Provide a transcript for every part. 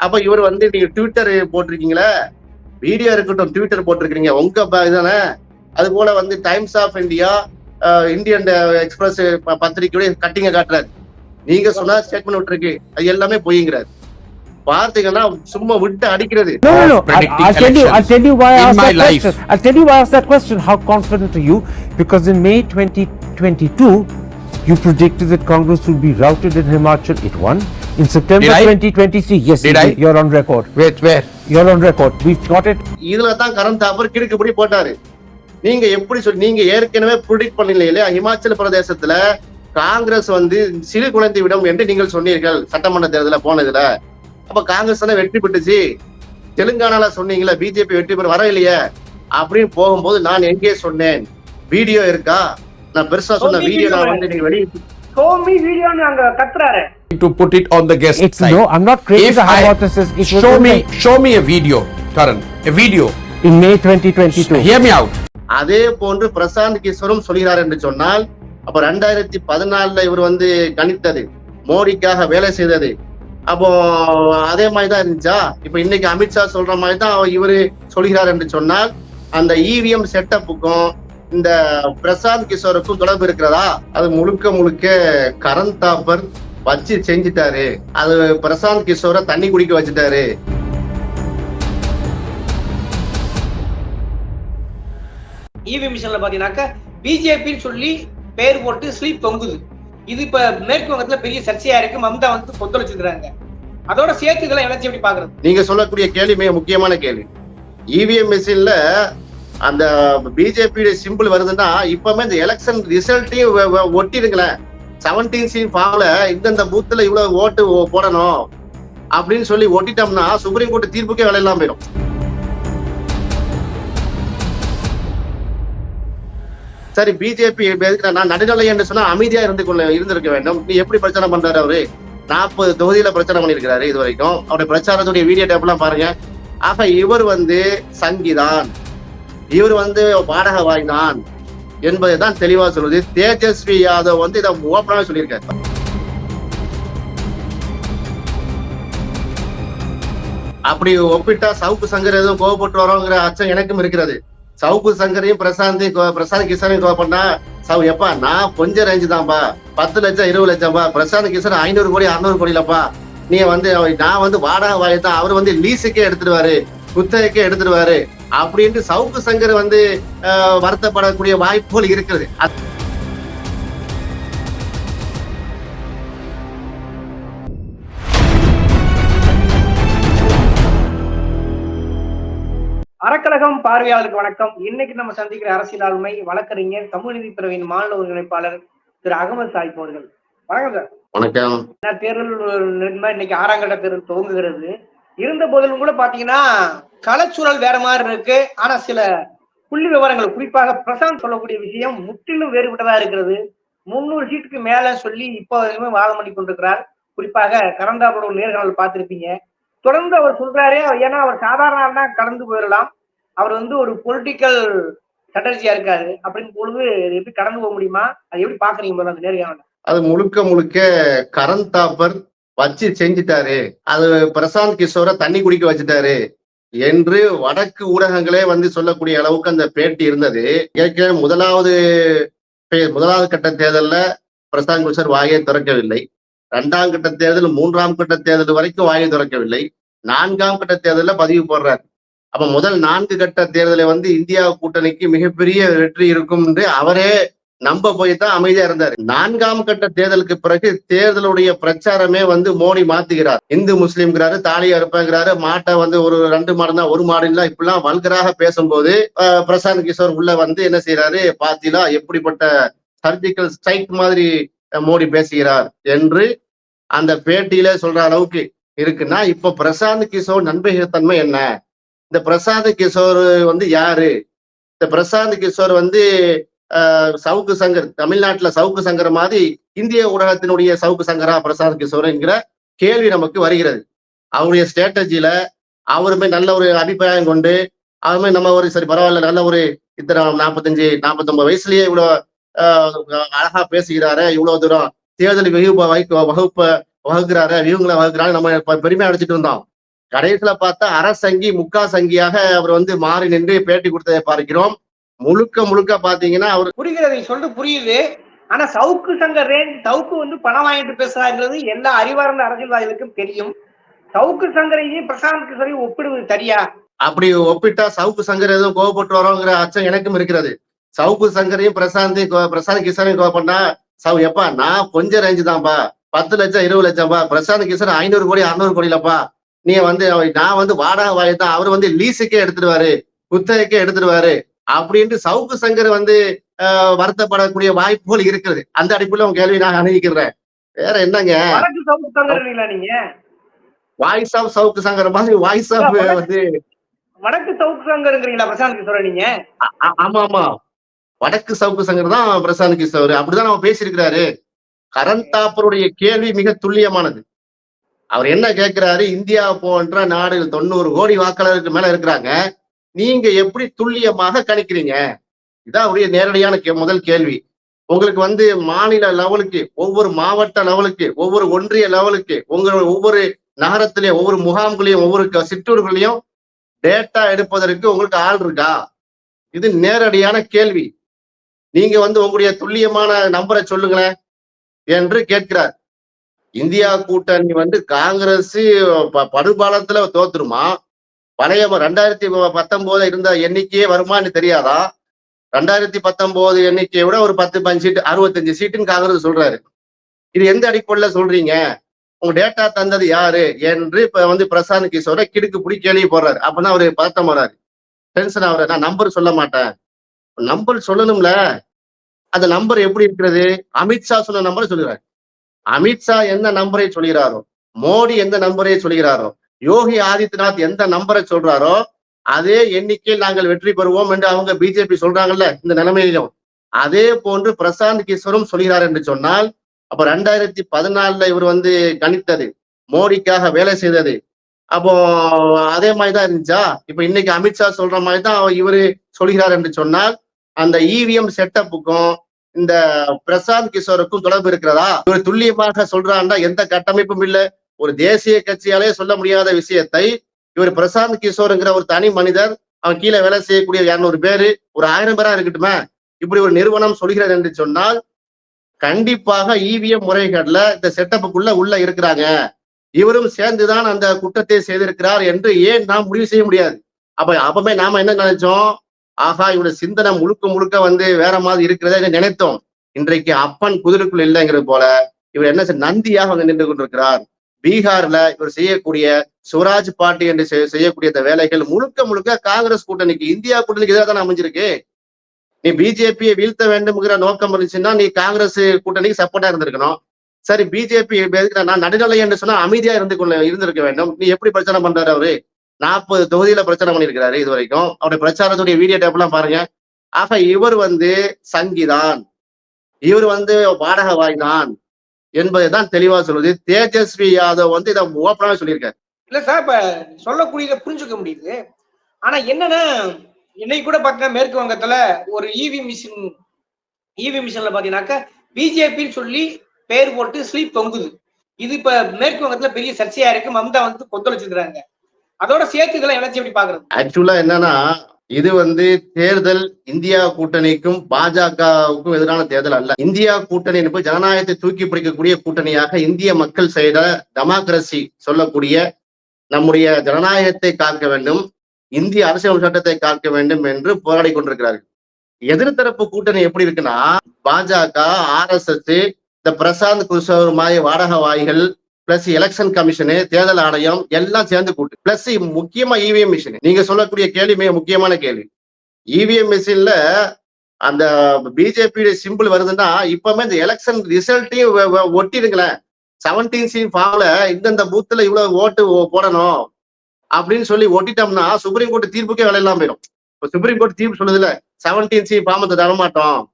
அப்ப இவர் வந்து நீங்க ட்விட்டர் போட்டிருக்கீங்களே வீடியோ இருக்கட்டும் ட்விட்டர் போட்டிருக்கீங்க உங்க இதானே அது போல வந்து Times of India Indian Express பத்திரிகையோட கட்டிங்க காட்டுறாரு நீங்க சொன்னா ஸ்டேட்மெண்ட் விட்டுருக்கு அது எல்லாமே பொய்ங்கிறாரு பார்த்தீங்கன்னா சும்மா விட்டு அடிக்கிறது No, no, no. I, I'll tell you. I'll tell you why I asked that life. question. I'll tell you why I asked that question. How confident are you? Because in May 2022, you predicted that Congress would be routed in Himachal. It won. In September Did I? 2023, yes, Did you I? you're on record. Wait, where? You're on record. We've got it. இதுல தான் கரண் தாப்பர் கிடுக்குப்படி போட்டாரு நீங்க எப்படி சொல்லி நீங்க ஏற்கனவே predict பண்ணல இல்லையா இமாச்சல பிரதேசத்துல காங்கிரஸ் வந்து சிறு குழந்தை விடும் என்று நீங்கள் சொன்னீர்கள் சட்டமன்ற தேர்தல போனதுல அப்ப காங்கிரஸ் தானே வெற்றி பெற்றுச்சு தெலுங்கானால சொன்னீங்களா பிஜேபி வெற்றி பெற வர இல்லையே அப்படின்னு போகும்போது நான் எங்கே சொன்னேன் வீடியோ இருக்கா நான் பெருசா சொன்ன வீடியோ நான் வந்து நீங்க வெளியே சோமி வீடியோன்னு அங்க கத்துறாரு To put it on the guest It's side. no. I'm not creating If the I- hypothesis. It was show me, May- show me a video, Karan. A video. in May 2022. Hear me out. அதே போன்று பிரசாந்த் கிஷோரும் சொல்கிறார் என்று சொன்னால் அப்ப ரெண்டாயிரத்தி பதினாலுல இவர் வந்து கணித்தது மோடிக்காக வேலை செய்தது அப்போ அதே மாதிரி தான் இருந்துச்சா இப்ப இன்னைக்கு அமித்ஷா சொல்ற மாதிரி தான் இவரு சொல்கிறார் என்று சொன்னால் அந்த E இவிஎம் செட்டப்புக்கும் இந்த பிரசாந்த் கிஷோருக்கும் தொடர்பு இருக்கிறதா? அது முழுக்க முழுக்க கரண் தாப்பர் வச்சு செஞ்சுட்டாரு. அது பிரசாந்த் கிஷோரை தண்ணி குடிக்க வச்சுட்டாரு. இவி மிஷன்ல பாத்தீங்கன்னாக்கா பிஜேபின்னு சொல்லி பேர் போட்டு ஸ்லீப் தொங்குது. இது இப்ப மேற்கு வங்கத்துல பெரிய சர்ச்சையா இருக்கு. மம்தா வந்து கொந்தளிச்சிருக்காங்க அதோட சேர்த்து இதெல்லாம் இணைச்சு எப்படி பாக்குறது? நீங்க சொல்லக்கூடிய கேள்வி மிக முக்கியமான கேள்வி. இவிஎம் மிஷின்ல அந்த பிஜேபியுடைய சிம்பிள் வருதுன்னா இப்பவுமே இந்த எலெக்ஷன் ரிசல்ட்டையும் ஒட்டிடுங்களேன். செவன்டீன் சி ஃபார்ம்ல இந்தந்த பூத்துல இவ்வளவு ஓட்டு ஓ- போடணும் அப்படின்னு சொல்லி ஒட்டிட்டோம்னா சுப்ரீம் கோர்ட் தீர்ப்புக்கே விலையெல்லாம் போயிடும். சரி பிஜேபி நான் நடுநிலை என்று சொன்னா அமைதியா இருந்து கொள்ள இருந்திருக்க வேண்டும். நீ எப்படி பிரச்சனை பண்றாரு அவரு? நாற்பது தொகுதியில பிரச்சனை பண்ணியிருக்கிறாரு இது வரைக்கும். அவருடைய பிரச்சாரத்துடைய வீடியோ டேப் எல்லாம் பாருங்க. ஆக இவர் வந்து சங்கிதான். இவர் வந்து வாடகை வாய்தான் என்பதை தான் தெளிவா சொல்லுது. தேஜஸ்வி யாதவ் வந்து இதை ஓப்பனாக சொல்லியிருக்காரு. அப்படி ஒப்பிட்டா சவுக்கு சங்கர் எதுவும் கோவப்பட்டு வரோங்கிற அச்சம் எனக்கும் இருக்கிறது. சவுக்கு சங்கரையும் பிரசாந்தையும் பிரசாந்த் கிஷனையும் கோவப்பட்டா சவு எப்பா நான் கொஞ்சம் ரேஞ்சு தான்ப்பா பத்து லட்சம் இருபது லட்சம்ப்பா பிரசாந்த் கிஷன் ஐநூறு கோடி அறுநூறு கோடி இல்லப்பா நீ வந்து நான் வந்து வாடகை வாயத்தான் அவர் வந்து லீஸுக்கே எடுத்துடுவாரு. குத்தகைக்கே எடுத்துடுவாரு அப்படின்ட்டு சவுக்கு சங்கர் வந்து வருத்தப்படக்கூடிய வாய்ப்புகள் இருக்கிறது. அறக்கழகம் பார்வையாளருக்கு வணக்கம். இன்னைக்கு நம்ம சந்திக்கிற அரசியல் ஆளுமை வழக்கறிஞர் சமூக நீதி பிரிவின் மாநில ஒருங்கிணைப்பாளர் திரு அகமது சாஹிப் அவர்கள். வணக்கம் சார். வணக்கம். தேர்தல் இன்னைக்கு ஆறாம் கட்ட தேர்தல் துவங்குகிறது. இருந்த போதிலும் கூட பாத்தீங்கன்னா களச்சூழல் வேற மாதிரி இருக்கு. ஆனா சில புள்ளி விவரங்கள் குறிப்பாக பிரசாந்த் சொல்லக்கூடிய விஷயம் முற்றிலும் வேறுபட்டதா இருக்கிறது. முன்னூறு சீட்டுக்கு மேல சொல்லி இப்போ வரைக்குமே வாதம் பண்ணி கொண்டிருக்கிறார் குறிப்பாக கரந்தாப்போட நேர்காணல் பார்த்திருப்பீங்க. தொடர்ந்து அவர் சொல்றாரு ஏன்னா அவர் சாதாரண கடந்து போயிடலாம். அவர் வந்து ஒரு பொலிட்டிக்கல் ஸ்ட்ராட்டஜியா இருக்காரு. அப்படின்னு பொழுது எப்படி கடந்து போக முடியுமா? அது எப்படி பாக்குறீங்க அந்த நேர்காணல்? அது முழுக்க முழுக்க கரண் தாப்பர் வச்சு செஞ்சிட்டாரு. அது பிரசாந்த் கிஷோரை தண்ணி குடிக்க வச்சுட்டாரு. என்று வடக்கு ஊடகங்களே வந்து சொல்லக்கூடிய அளவுக்கு அந்த பேட்டி இருந்தது. ஏற்கனவே முதலாவது முதலாவது கட்ட தேர்தலில் பிரசாந்த் கிஷோர் வாயை திறக்கவில்லை. இரண்டாம் கட்ட தேர்தல் மூன்றாம் கட்ட தேர்தல் வரைக்கும் வாயை திறக்கவில்லை. நான்காம் கட்ட தேர்தலில் பதிவு போடுறார். அப்ப முதல் நான்கு கட்ட தேர்தலை வந்து இந்தியா கூட்டணிக்கு மிகப்பெரிய வெற்றி இருக்கும் என்று அவரே நம்ப போய் தான் அமைதியா இருந்தாரு. நான்காம் கட்ட தேர்தலுக்கு பிறகு தேர்தலுடைய பிரச்சாரமே வந்து மோடி மாத்துகிறார். இந்து முஸ்லீம்ங்கிறாரு தாலி அறுப்பங்கிறாரு மாட்டை வந்து ஒரு ரெண்டு மாடம் தான் ஒரு மாடுலாம் இல்ல இப்படிலாம் வல்கராக பேசும்போது பிரசாந்த் கிஷோர் உள்ள வந்து என்ன செய்யறாரு பாத்தீங்களா எப்படிப்பட்ட சர்ஜிக்கல் ஸ்ட்ரைக் மாதிரி மோடி பேசுகிறார் என்று அந்த பேட்டியில சொல்ற அளவுக்கு இருக்குன்னா இப்ப பிரசாந்த் கிஷோர் நண்பகத்தன்மை என்ன? இந்த பிரசாந்த் கிஷோர் வந்து யாரு? இந்த பிரசாந்த் கிஷோர் வந்து சவுக்கு சங்கர் தமிழ்நாட்டுல சவுக்கு சங்கர் மாதிரி இந்திய ஊடகத்தினுடைய சவுக்கு சங்கரா பிரசாத் கிஷோர் கேள்வி நமக்கு வருகிறது. அவருடைய ஸ்ட்ராட்டஜியில அவருமே நல்ல ஒரு அபிப்பிராயம் கொண்டு அவருமே நம்ம ஒரு சரி பரவாயில்ல நல்ல ஒரு இத்தனை நாற்பத்தஞ்சு நாற்பத்தொன்பது வயசுலயே இவ்வளவு ஆஹ், அழகா பேசுகிறாரு இவ்வளவு தூரம் தேர்தல் வகுப்ப வகுப்பு வகுப்ப வகுக்கிறாரு இவங்களை வகுக்கிறாரு நம்ம இப்ப பெருமையா அடிச்சிட்டு இருந்தோம் கடைசியில பார்த்தா அரசங்கி முக்கா சங்கியாக அவர் வந்து மாறி நின்று பேட்டி கொடுத்ததை பார்க்கிறோம். முழுக்க முழுக்க பாத்தீங்கன்னா அவர் புரிகிறது சொல்றது புரியுது. ஆனா சவுக்கு சங்கர் ரேஞ்ச் சவுக்கு வந்து பணம் வாங்கிட்டு பேசுறாங்கிறது எல்லா அறிவார்ந்த அரசியல்வாதிகளுக்கும் தெரியும். சவுக்கு சங்கரையும் பிரசாந்த் கிஷோரையும் ஒப்பிடுவது சரியா அப்படி ஒப்பிட்டா சவுக்கு சங்கர் எதுவும் கோவப்பட்டு வரோங்கிற அச்சம் எனக்கும் இருக்கிறது. சவுக்கு சங்கரையும் பிரசாந்த் பிரசாந்த் கிஷோரையும் கோவப்பட்டா சவு எப்பா நான் கொஞ்சம் ரேஞ்சு தான்ப்பா. பத்து லட்சம் இருபது லட்சம்ப்பா. பிரசாந்த் கிஷோர் ஐநூறு கோடி அறுநூறு கோடிலப்பா. நீ வந்து நான் வந்து வாடகை வாயை தான் அவர் வந்து லீஸுக்கே எடுத்துடுவாரு. குத்தகைக்கே எடுத்துடுவாரு. அப்படின்ட்டு சவுக்கு சங்கர் வந்து வருத்தப்படக்கூடிய வாய்ப்புகள் இருக்கிறது. அந்த அடிப்படையில் உங்க கேள்வி நான் அணுகிக்கிறேன். வேற என்னங்க? வடக்கு சவுக்கு சங்கர் நீங்க? வாய்ஸ் ஆஃப் சவுக்கு சங்கர் மாதிரி வாய்ஸ் ஆஃப் வந்து வடக்கு சவுக்கு சங்கருங்கிறீங்களா பிரசாந்த் கிஷோரை நீங்க? ஆமா ஆமா. வடக்கு சவுக்கு சங்கர் தான் பிரசாந்த் கிஷோர். அப்படிதான் நம்ம பேசியிருக்கிறாரு. கரண் தாப்பருடைய கேள்வி மிக துல்லியமானது. அவர் என்ன கேட்கிறாரு? இந்தியா போன்ற நாடுகள் தொண்ணூறு கோடி வாக்காளருக்கு மேல இருக்கிறாங்க. நீங்க எப்படி துல்லியமாக கணிக்கிறீங்க? இதான் அவருடைய நேரடியான கே- முதல் கேள்வி. உங்களுக்கு வந்து மாநில லெவலுக்கு ஒவ்வொரு மாவட்ட லெவலுக்கு ஒவ்வொரு ஒன்றிய லெவலுக்கு உங்க ஒவ்வொரு நகரத்திலையும் ஒவ்வொரு முகாம்களையும் ஒவ்வொரு சிற்றூர்களையும் டேட்டா எடுப்பதற்கு உங்களுக்கு ஆள் இருக்கா? இது நேரடியான கேள்வி. நீங்க வந்து உங்களுடைய துல்லியமான நம்பரை சொல்லுங்களேன் என்று கேட்கிறார். இந்தியா கூட்டணி வந்து காங்கிரஸ் ப- படுபாலத்துல தோத்துருமா? பழைய ரெண்டாயிரத்தி பத்தொன்பது இருந்த எண்ணிக்கையே வருமான்னு தெரியாதா? ரெண்டாயிரத்தி பத்தொன்பது எண்ணிக்கையை விட ஒரு பத்து பஞ்சு சீட்டு அறுபத்தஞ்சு சீட்டுன்னு காங்கிரஸ் சொல்றாரு. இது எந்த அடிப்படையில சொல்றீங்க? உங்க டேட்டா தந்தது யாரு? என்று இப்ப வந்து பிரசாந்த் கிஷோர கிடுக்கு பிடி கேள்வி போடுறாரு. அப்பதான் அவரு பதட்டம் வர்றாரு டென்ஷன் ஆகுறாரு நான் நம்பர் சொல்ல மாட்டேன். நம்பர் சொல்லணும்ல. அந்த நம்பர் எப்படி இருக்கிறது? அமித்ஷா சொன்ன நம்பரை சொல்லுறாரு. அமித்ஷா எந்த நம்பரை சொல்கிறாரோ மோடி எந்த நம்பரை சொல்கிறாரோ யோகி ஆதித்யநாத் எந்த நம்பரை சொல்றாரோ அதே எண்ணிக்கையில் நாங்கள் வெற்றி பெறுவோம் என்று அவங்க பிஜேபி சொல்றாங்கல்ல இந்த நிலைமையிலும். அதே போன்று பிரசாந்த் கிஷோரும் சொல்கிறார் என்று சொன்னால் அப்ப ரெண்டாயிரத்தி பதினாலுல இவர் வந்து கணித்தது மோடிக்காக வேலை செய்தது. அப்போ அதே மாதிரிதான் இருந்துச்சா? இப்ப இன்னைக்கு அமித்ஷா சொல்ற மாதிரி தான் இவரு சொல்கிறார் என்று சொன்னால் அந்த இவிஎம் செட்டப்புக்கும் இந்த பிரசாந்த் கிஷோருக்கும் தொடர்பு இருக்கிறதா? இவர் துல்லியமாக சொல்றான்னா எந்த கட்டமைப்பும் இல்லை. ஒரு தேசிய கட்சியாலே சொல்ல முடியாத விஷயத்தை இவர் பிரசாந்த் கிஷோருங்கிற ஒரு தனி மனிதர் அவன் கீழே வேலை செய்யக்கூடிய இரநூறு பேரு ஒரு ஆயிரம் பேரா இருக்கட்டுமே இப்படி ஒரு நிறுவனம் சொல்கிறது என்று சொன்னால் கண்டிப்பாக இவிஎம் முறைகள்ல இந்த செட்டப்புக்குள்ள உள்ள இருக்கிறாங்க. இவரும் சேர்ந்துதான் அந்த குற்றத்தை செய்திருக்கிறார் என்று ஏன் நாம் முடிவு செய்ய முடியாது? அப்ப அப்பமே நாம என்ன நினைச்சோம்? ஆகா இவருடைய சிந்தனை முழுக்க முழுக்க வந்து வேற மாதிரி இருக்கிறதா என்று நினைத்தோம். இன்றைக்கு அப்பன் குதிரைக்குள் இல்லைங்கிறது போல இவர் என்ன செய்- நந்தியாக வந்து நின்று கொண்டிருக்கிறார். பீகார்ல இவர் செய்யக்கூடிய சுவராஜ் பார்ட்டி என்று செய்- செய்யக்கூடிய இந்த வேலைகள் முழுக்க முழுக்க காங்கிரஸ் கூட்டணிக்கு இந்தியா கூட்டணிக்கு எதிராக தான் அமைஞ்சிருக்கு? நீ பிஜேபியை வீழ்த்த வேண்டும்ங்கிற நோக்கம் இருந்துச்சுன்னா நீ காங்கிரஸ் கூட்டணிக்கு சப்போர்ட்டா இருந்திருக்கணும். சரி பிஜேபி நான் நடுநிலை என்று சொன்னா அமைதியா இருந்து கொள்ள இருந்திருக்க வேண்டும். நீ எப்படி பிரச்சனை பண்றாரு அவரு? நாற்பது தொகுதியில பிரச்சனை பண்ணியிருக்கிறாரு இது வரைக்கும் அவருடைய பிரச்சாரத்துடைய வீடியோ டேப்லாம் பாருங்க. ஆக இவர் வந்து சங்கிதான். இவர் வந்து வாடகை வாய்தான். என்பதை தான் தெளிவா சொல்லுது. தேஜஸ்வி யாதவ் வந்து இதை ஓப்பனாவே சொல்லியிருக்காரு. இல்ல சார் இப்ப சொல்லக்கூடியதை புரிஞ்சுக்க முடியுது. ஆனா என்னன்னா இன்னைக்கு கூட பாத்தீங்கன்னா மேற்கு வங்கத்துல ஒரு இவி மிஷின் இவி மிஷின்ல பாத்தீங்கன்னாக்கா பிஜேபின்னு சொல்லி பேர் போட்டு ஸ்லீப் தொங்குது. இது இப்ப மேற்கு வங்கத்துல பெரிய சர்ச்சையா இருக்கு. மம்தா வந்து கொந்தளிச்சிருக்காங்க அதோட சேர்த்து இதெல்லாம் இணைச்சு எப்படி பாக்குறது ஆக்சுவலா என்னன்னா இது வந்து தேர்தல் இந்தியா கூட்டணிக்கும் பாஜகவுக்கும் எதிரான தேர்தல் அல்ல. இந்தியா கூட்டணி என்பது ஜனநாயகத்தை தூக்கி பிடிக்கக்கூடிய கூட்டணியாக இந்திய மக்கள் செய்த டெமோக்ரஸி சொல்லக்கூடிய நம்முடைய ஜனநாயகத்தை காக்க வேண்டும் இந்திய அரசியல் சட்டத்தை காக்க வேண்டும் என்று போராடி கொண்டிருக்கிறார்கள். எதிர்த்தரப்பு கூட்டணி எப்படி இருக்குன்னா பாஜக ஆர்எஸ்எஸ் இந்த பிரசாந்த் கிஷோர் மாதிரி வாடகவாய்கள் பிளஸ் எலெக்ஷன் கமிஷனு தேர்தல் ஆணையம் எல்லாம் சேர்ந்து கூட்டு. பிளஸ் முக்கியமா இவிஎம் மிஷின் நீங்க சொல்லக்கூடிய கேள்வி மிக முக்கியமான கேள்வி. இவிஎம் மிஷின்ல அந்த பிஜேபியுடைய சிம்பிள் வருதுன்னா இப்பவுமே இந்த எலெக்ஷன் ரிசல்ட்டையும் ஒட்டிடுங்களேன். செவன்டீன் சீன் ஃபார்ம்ல இந்தந்த பூத்துல இவ்வளவு ஓட்டு ஓ- போடணும் அப்படின்னு சொல்லி ஒட்டிட்டோம்னா சுப்ரீம் கோர்ட் தீர்ப்புக்கே விலையெல்லாம் போயிடும். இப்போ சுப்ரீம் கோர்ட் தீர்ப்பு சொல்லுதுல செவன்டீன் சி ஃபார்மத்தை தரமாட்டோம்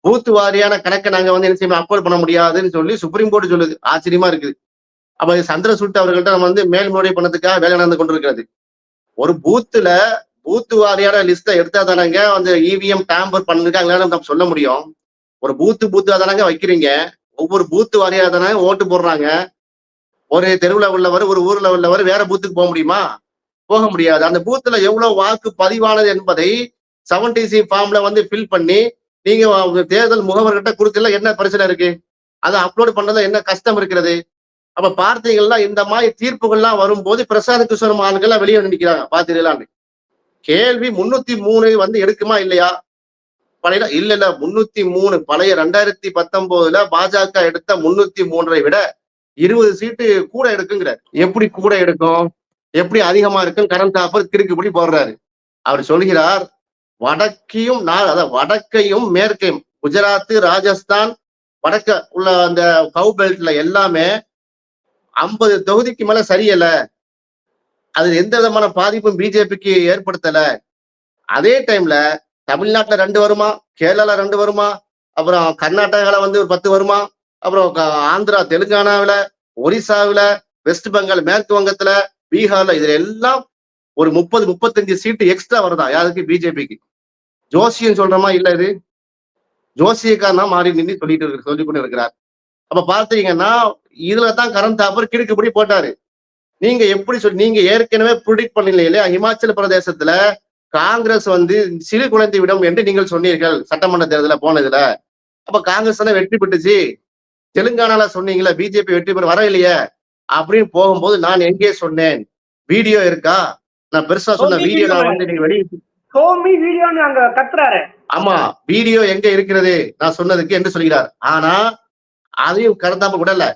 பூத்து வாரியான கணக்கை நாங்க வந்து என்ன செய்யணும் அப்லோட் பண்ண முடியாதுன்னு சொல்லி சுப்ரீம் கோர்ட் சொல்லுது. ஆச்சரியமா இருக்குது. அப்ப சந்திர சந்திரசூட் அவர்கள்ட்ட நம்ம வந்து மேல்முறை பண்ணதுக்காக வேலை நடந்து கொண்டிருக்கிறது. ஒரு பூத்துல பூத்து வாரியான லிஸ்ட்டை எடுத்தா தானங்க அந்த இவிஎம் டேம்பர் பண்ணிருக்காங்களான்னு நம்ம சொல்ல முடியும். ஒரு பூத்து பூத்தா தானங்க வைக்கிறீங்க. ஒவ்வொரு பூத்து வாரியா தானே ஓட்டு போடுறாங்க. ஒரு தெருவில் உள்ளவர் ஒரு ஊர்ல உள்ளவர் வேற பூத்துக்கு போக முடியுமா? போக முடியாது. அந்த பூத்துல எவ்வளவு வாக்கு பதிவானது என்பதை செவன்டி சி ஃபார்ம்ல வந்து ஃபில் பண்ணி நீங்க அவங்க தேர்தல் முகவர்கிட்ட கொடுத்துல என்ன பிரச்சனை இருக்கு? அதை அப்லோட் பண்ணதுல என்ன கஷ்டம் இருக்கிறது? அப்ப பார்த்தீங்கன்னா இந்த மாதிரி தீர்ப்புகள்லாம் வரும்போது பிரசாத கிஷோர் மகான்கள்லாம் வெளியே நிற்கிறாங்க பாத்தீங்களான்னு கேள்வி முன்னூத்தி மூணு வந்து எடுக்குமா இல்லையா? பழைய இல்ல இல்ல முன்னூத்தி மூணு. பழைய ரெண்டாயிரத்தி பத்தொன்பதுல பாஜக எடுத்த முன்னூத்தி மூன்றை விட இருபது சீட்டு கூட எடுக்குங்கிறார். எப்படி கூட எடுக்கும்? எப்படி அதிகமா இருக்கும் கரண்ட் ஆஃபர் திருக்குப்படி போடுறாரு. அவர் சொல்கிறார் வடக்கையும் நான் அதான் வடக்கையும் மேற்கையும் குஜராத் ராஜஸ்தான் வடக்க உள்ள அந்த கவு பெல்ட்ல எல்லாமே ஐம்பது தொகுதிக்கு மேல சரியல. அது எந்த விதமான பாதிப்பும் பிஜேபிக்கு ஏற்படுத்தல. அதே டைம்ல தமிழ்நாட்டுல ரெண்டு வருமா? கேரளால ரெண்டு வருமா? அப்புறம் கர்நாடகால வந்து ஒரு பத்து வருமா? அப்புறம் ஆந்திரா தெலுங்கானாவில ஒரிசாவில வெஸ்ட் பெங்கால் மேற்கு வங்கத்துல பீகார்ல இதுல எல்லாம் ஒரு முப்பது முப்பத்தஞ்சு சீட்டு எக்ஸ்ட்ரா வருதா? யாருக்கு? பிஜேபிக்கு ஜோசியம் சொல்றமா இல்ல இது. ஜோசியக்காரனா மாறி நின்று சொல்லிட்டு இருக்கு சொல்லிக் கொண்டு இருக்கிறார். அப்ப பார்த்தீங்கன்னா இதுல தான் கரண் தாப்பர் கிடுக்குப்படி போட்டாரு. நீங்க எப்படி சொல்லி நீங்க ஏற்கனவே ப்ரிடிக்ட் பண்ணல இல்லையா? இமாச்சல பிரதேசத்துல காங்கிரஸ் வந்து சிறு குழந்தை விடும் என்று நீங்கள் சொன்னீர்கள் சட்டமன்ற தேர்தல போனதுல. அப்ப காங்கிரஸ் தானே வெற்றி பெற்றுச்சு. தெலுங்கானால சொன்னீங்களே பிஜேபி வெற்றி பெற வர இல்லையே? அப்படின்னு போகும்போது நான் எங்கே சொன்னேன்? வீடியோ இருக்கா? நான் பெருசா சொன்ன வீடியோ நான் வந்து நீங்க வெளியே சோமி கத்துறாரு. ஆமா வீடியோ எங்க இருக்கிறது? நான் சொன்னதுக்கு என்று சொல்கிறார். ஆனா அதையும் கடந்தாம விடல.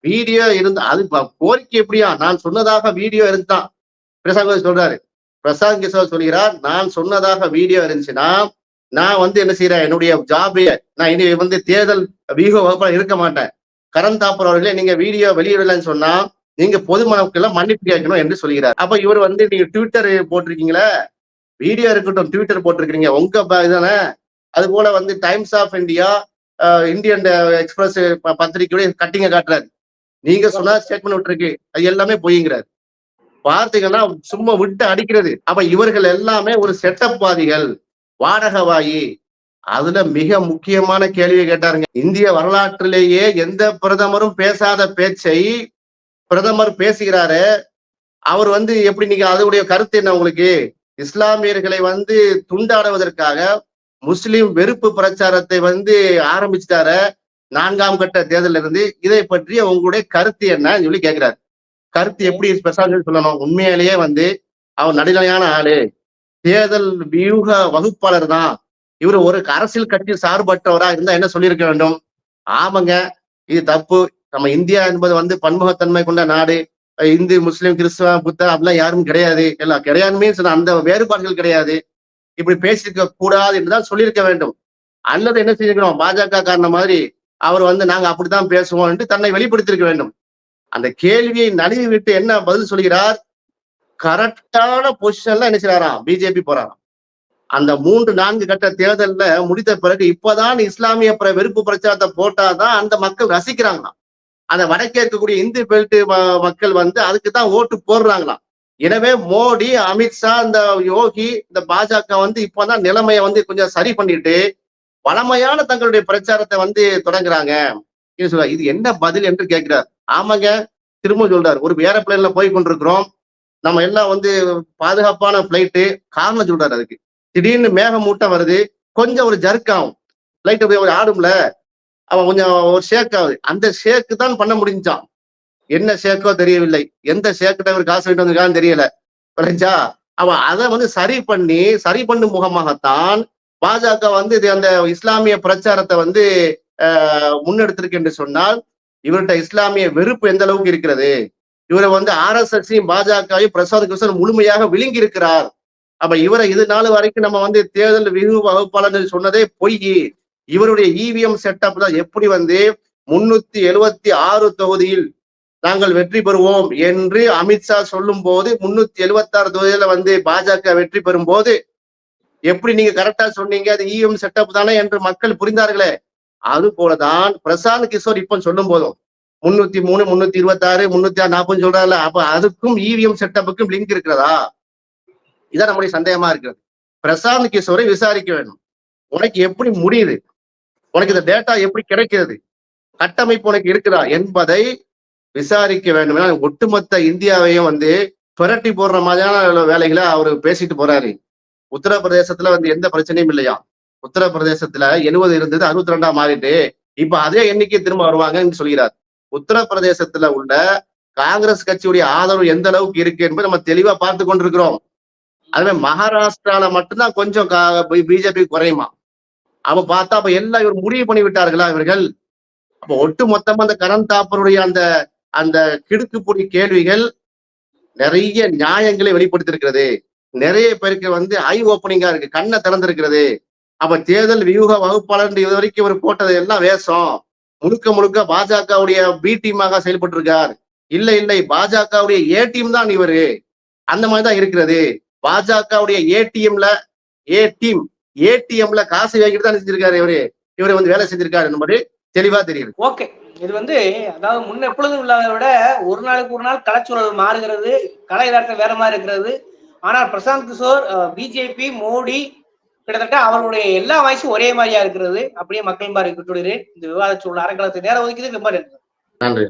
வீடியோ இருந்து அது கோரிக்கை எப்படியா? நான் சொன்னதாக வீடியோ இருந்தான் பிரசாந்த் சொல்றாரு. பிரசாந்த் கிஷோர் சொல்கிறார் நான் சொன்னதாக வீடியோ இருந்துச்சுன்னா நான் வந்து என்ன செய்யறேன் என்னுடைய ஜாபே நான் இனி வந்து தேர்தல் வியூக வகுப்புல இருக்க மாட்டேன். கரண் தாப்பர் அவர்களே நீங்க வீடியோ வெளியிடலன்னு சொன்னா நீங்க பொதுமக்கள் மன்னிப்பு கேட்கணும் என்று சொல்கிறார். அப்ப இவர் வந்து நீங்க ட்விட்டர் போட்டிருக்கீங்களே? வீடியோ இருக்கட்டும் ட்விட்டர் போட்டிருக்கீங்க உங்க ப- அது போல வந்து Times of India Indian Express பத்திரிகையோட கட்டிங்க காட்டுறாரு. நீங்க சொன்னா ஸ்டேட்மெண்ட் விட்டுருக்கு. அது எல்லாமே பொய்ங்கிறாரு. பார்த்தீங்கன்னா சும்மா விட்டு அடிக்கிறது. அப்ப இவர்கள் எல்லாமே ஒரு செட்டப்வாதிகள் வாடகவாயி. அதுல மிக முக்கியமான கேள்வியை கேட்டாருங்க. இந்திய வரலாற்றிலேயே எந்த பிரதமரும் பேசாத பேச்சை பிரதமர் பேசுகிறாரு. அவர் வந்து எப்படி நீங்க அதனுடைய கருத்து என்ன உங்களுக்கு? இஸ்லாமியர்களை வந்து துண்டாடுவதற்காக முஸ்லிம் வெறுப்பு பிரச்சாரத்தை வந்து ஆரம்பிச்சிட்டாரு நான்காம் கட்ட தேர்தல இருந்து இதை பற்றிய உங்களுடைய கருத்து என்னன்னு சொல்லி கேட்கிறாரு. கருத்து எப்படி ஸ்பெஷால் சொல்லணும். உண்மையிலேயே வந்து அவர் நடுநிலையான ஆளு. தேர்தல் வியூக வகுப்பாளர் தான். இவர் ஒரு அரசியல் கட்சி சார்பற்றவரா இருந்தா என்ன சொல்லியிருக்க வேண்டும்? ஆமாங்க இது தப்பு. நம்ம இந்தியா என்பது வந்து பன்முகத்தன்மை கொண்ட நாடு. இந்து முஸ்லிம் கிறிஸ்துவ புத்த அப்படிலாம் யாரும் கிடையாது. எல்லாம் கிடையாதுமே மீன்ஸ் அந்த வேறுபாடுகள் கிடையாது. இப்படி பேசியிருக்க கூடாது என்றுதான் சொல்லியிருக்க வேண்டும். அல்லது என்ன செஞ்சிருக்கணும் பாஜக காரண மாதிரி அவர் வந்து நாங்க அப்படித்தான் பேசுவோம் என்று தன்னை வெளிப்படுத்தியிருக்க வேண்டும். அந்த கேள்வியை நழுவி விட்டு என்ன பதில் சொல்கிறார்? கரெக்டான பொசிஷன்ல என்ன செய்யறாராம் பிஜேபி போறாராம். அந்த மூன்று நான்கு கட்ட தேர்தல்ல முடித்த பிறகு இப்பதான் இஸ்லாமிய பிர- வெறுப்பு பிரச்சாரத்தை போட்டாதான் அந்த மக்கள் ரசிக்கிறாங்களாம். அந்த வடக்கே இருக்கக்கூடிய இந்து பெல்ட் மக்கள் வந்து அதுக்கு தான் ஓட்டு போடுறாங்களாம். எனவே மோடி அமித்ஷா இந்த யோகி இந்த பாஜக வந்து இப்பதான் நிலைமையை வந்து கொஞ்சம் சரி பண்ணிட்டு வளமையான தங்களுடைய பிரச்சாரத்தை வந்து தொடங்குறாங்க. இது இது என்ன பதில் என்று கேட்கிறார். ஆமாங்க திரும்ப சொல்றாரு ஒரு ஏரோப்ளேன்ல போய் கொண்டிருக்கிறோம். நம்ம எல்லாம் வந்து பாதுகாப்பான பிளைட்டு காரணம் சொல்றாரு அதுக்கு. திடீர்னு மேகமூட்டம் வருது கொஞ்சம் ஒரு ஜர்க் ஆகும். பிளைட் போய் ஆடும்ல அவன் கொஞ்சம் ஒரு ஷேக் ஆகுது. அந்த ஷேக்கு தான் பண்ண முடிஞ்சான். என்ன ஷேக்கோ தெரியவில்லை. எந்த சேர்க்கிட்ட அவர் காசு வாங்கிட்டு வந்திருக்கான்னு தெரியல. விளைஞ்சா அவன் அதை வந்து சரி பண்ணி சரி பண்ணும் முகமாகத்தான் பாஜக வந்து இது அந்த இஸ்லாமிய பிரச்சாரத்தை வந்து ஆஹ், முன்னெடுத்திருக்கு என்று சொன்னால் இவர்கிட்ட இஸ்லாமிய வெறுப்பு எந்த அளவுக்கு இருக்கிறது? இவரை வந்து ஆர் எஸ் எஸ் பாஜகவையும் பிரசாத் கிருஷ்ணன் முழுமையாக விழுங்கி இருக்கிறார் அப்ப இவரை இது நாள் வரைக்கும் நம்ம வந்து தேர்தல் விகு வகுப்பாளர் சொன்னதே பொய். இவருடைய இவிஎம் செட்டப் தான் எப்படி வந்து முன்னூத்தி எழுவத்தி ஆறு தொகுதியில் நாங்கள் வெற்றி பெறுவோம் என்று அமித்ஷா சொல்லும் போது முன்னூத்தி எழுவத்தி ஆறு தொகுதியில வந்து பாஜக வெற்றி பெறும் போது எப்படி நீங்க கரெக்டா சொன்னீங்க அது இஎம் செட்டப் தானே என்று மக்கள் புரிந்தார்களே. அது போலதான் பிரசாந்த் கிஷோர் இப்ப சொல்லும் போதும் முன்னூத்தி மூணு முன்னூத்தி இருபத்தி ஆறு முன்னூத்தி ஆறு நாற்பது சொல்றாருல அப்ப அதுக்கும் இவிஎம் செட்டப்புக்கும் லிங்க் இருக்கிறதா? இதான் நம்முடைய சந்தேகமா இருக்கிறது. பிரசாந்த் கிஷோரை விசாரிக்க வேண்டும். உனக்கு எப்படி முடியுது? உனக்கு இந்த டேட்டா எப்படி கிடைக்கிறது? கட்டமைப்பு உனக்கு இருக்கிறா என்பதை விசாரிக்க வேண்டும் ஒட்டுமொத்த இந்தியாவையும் வந்து புரட்டி போடுற மாதிரியான வேலைகளை அவரு பேசிட்டு போறாரு. உத்தரப்பிரதேசத்துல வந்து எந்த பிரச்சனையும் இல்லையா? உத்தரப்பிரதேசத்துல எழுபது இருந்தது அறுபத்தி ரெண்டா மாறிட்டு இப்ப அதே எண்ணிக்கை திரும்ப வருவாங்கன்னு சொல்கிறார். உத்தரப்பிரதேசத்துல உள்ள காங்கிரஸ் கட்சியுடைய ஆதரவு எந்த அளவுக்கு இருக்கு என்பதை நம்ம தெளிவா பார்த்து கொண்டிருக்கிறோம். அதுவே மகாராஷ்டிரால மட்டும்தான் கொஞ்சம் பிஜேபி குறையுமா? அப்ப பார்த்தா அப்ப எல்லாம் இவர் முடிவு பண்ணி விட்டார்களா இவர்கள்? அப்ப ஒட்டு மொத்தமா அந்த கரண் தாப்பருடைய அந்த அந்த கிடுக்குப்புடி கேள்விகள் நிறைய நியாயங்களை வெளிப்படுத்தியிருக்கிறது. நிறைய பேருக்கு வந்து ஐ ஓப்பனிங்கா இருக்கு கண்ணை திறந்திருக்கிறது. அப்ப தேர்தல் வியூக வகுப்பாளர் இது வரைக்கும் இவர் போட்டது எல்லாம் வேஷம். முழுக்க முழுக்க பாஜகவுடைய பி டீமாக செயல்பட்டு இருக்கார் இல்லை இல்லை பாஜகவுடைய ஏ டீம் தான் இவரு. அந்த மாதிரிதான் இருக்கிறது. பாஜகவுடைய ஏடிஎம்ல ஏ டீம் ஏடிஎம்ல காசு வாங்கிட்டு தான் செஞ்சிருக்காரு இவரு. இவரு வந்து வேலை செஞ்சிருக்காரு என்பது தெளிவா தெரியுது. ஓகே இது வந்து அதாவது முன்ன எப்பொழுதும் இல்லாத விட ஒரு நாளுக்கு ஒரு நாள் கலைச்சூழல் மாறுகிறது கலை யதார்த்தம் வேற மாதிரி இருக்கிறது. ஆனால் பிரசாந்த் கிஷோர் பிஜேபி மோடி கிட்டத்தட்ட அவர்களுடைய எல்லா வயசும் ஒரே மாதிரியா இருக்கிறது. அப்படியே மக்கள் பாரி விட்டுடுறேன் இந்த விவாத சூழல் அறக்கலத்தை நேரம் ஒதுக்கிது ரொம்ப நன்றி. நன்றி.